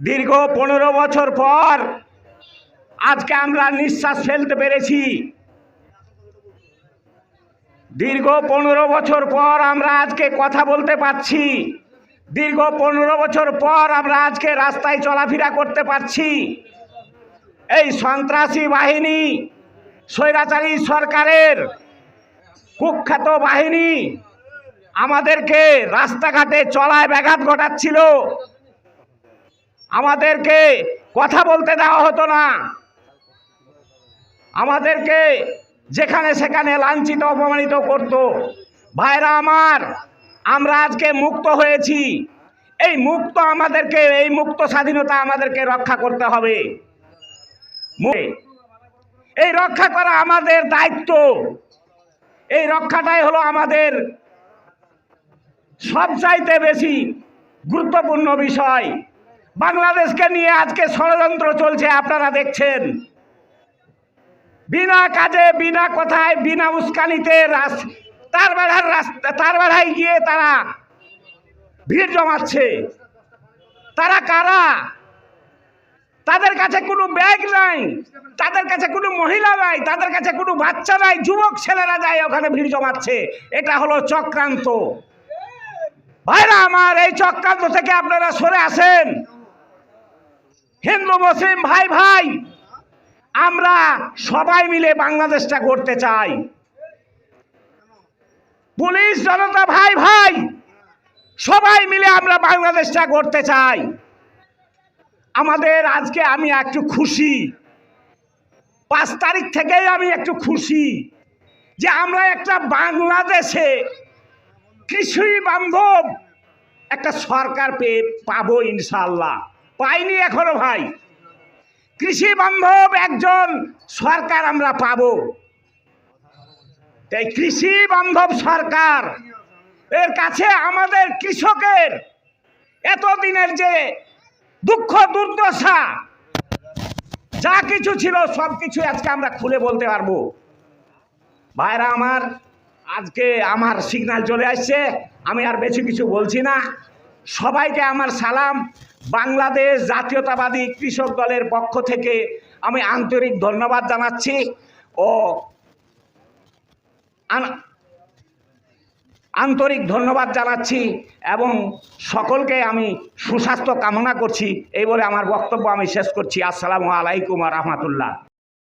দীর্ঘ পনেরো বছর পর আজকে আমরা নিঃশ্বাস ফেলতে পেরেছি। দীর্ঘ পনেরো বছর পর আমরা আজকে কথা বলতে পারছি। দীর্ঘ পনেরো বছর পর আমরা আজকে রাস্তায় চলাফেরা করতে পারছি। এই সন্ত্রাসী বাহিনী, স্বৈরাচারী সরকারের কুখ্যাত বাহিনী আমাদেরকে রাস্তাঘাটে চলায় ব্যাঘাত ঘটাচ্ছিল। আমাদেরকে কথা বলতে দেওয়া হতো না। আমাদেরকে যেখানে সেখানে লাঞ্ছিত, অপমানিত করত। ভাইরা আমার, আমরা আজকে মুক্ত হয়েছি। এই মুক্ত আমাদেরকে, এই মুক্ত স্বাধীনতা আমাদেরকে রক্ষা করতে হবে। এই রক্ষা করা আমাদের দায়িত্ব। এই রক্ষাটাই হলো আমাদের সবচাইতে বেশি গুরুত্বপূর্ণ বিষয়। বাংলাদেশকে নিয়ে আজকে ষড়যন্ত্র চলছে, আপনারা দেখছেন। বিনা কাজে, বিনা কথায়, বিনা উস্কানিতে তার বেড়ার রাস্তা তার বেড়ায় গিয়ে তারা ভিড় জমাচ্ছে। তারা কারা? তাদের কাছে কোনো ব্যাগ নাই, তাদের কাছে কোনো মহিলা নাই, তাদের কাছে কোনো বাচ্চা নাই, যুবক ছেলেরা যায় ওখানে ভিড় জমাচ্ছে। এটা হলো চক্রান্ত। ভাইরা আমার, এই চক্রান্ত থেকে আপনারা সরে আসেন। হিন্দু, মুসলিম, ভাই ভাই, আমরা সবাই মিলে বাংলাদেশটা করতে চাই। পুলিশ, জনতা, ভাই ভাই, সবাই মিলে আমরা বাংলাদেশটা করতে চাই। আমাদের আজকে আমি একটু খুশি। পাঁচ তারিখ থেকেই আমি একটু খুশি যে আমরা একটা বাংলাদেশে কৃষি বান্ধব একটা সরকার পেয়ে পাবো ইনশাল্লাহ পাইনি এখনও ভাই। কৃষি বান্ধব একজন সরকার আমরা পাবো। তাই কৃষি বান্ধব সরকার, এর কাছে আমাদের কৃষকের এতদিনের যে দুঃখ দুর্দশা, যা কিছু ছিল সব কিছু আজকে আমরা খুলে বলতে পারব। ভাইরা আমার, আজকে আমার সিগন্যাল চলে আসছে, আমি আর বেশি কিছু বলছি না। সবাইকে আমার সালাম। বাংলাদেশ জাতীয়তাবাদী কৃষক দলের পক্ষ থেকে আমি আন্তরিক ধন্যবাদ জানাচ্ছি ও আন্তরিক ধন্যবাদ জানাচ্ছি এবং সকলকে আমি সুস্বাস্থ্য কামনা করছি, এই বলে আমার বক্তব্য আমি শেষ করছি। আসসালামু আলাইকুম রহমতুল্লাহ।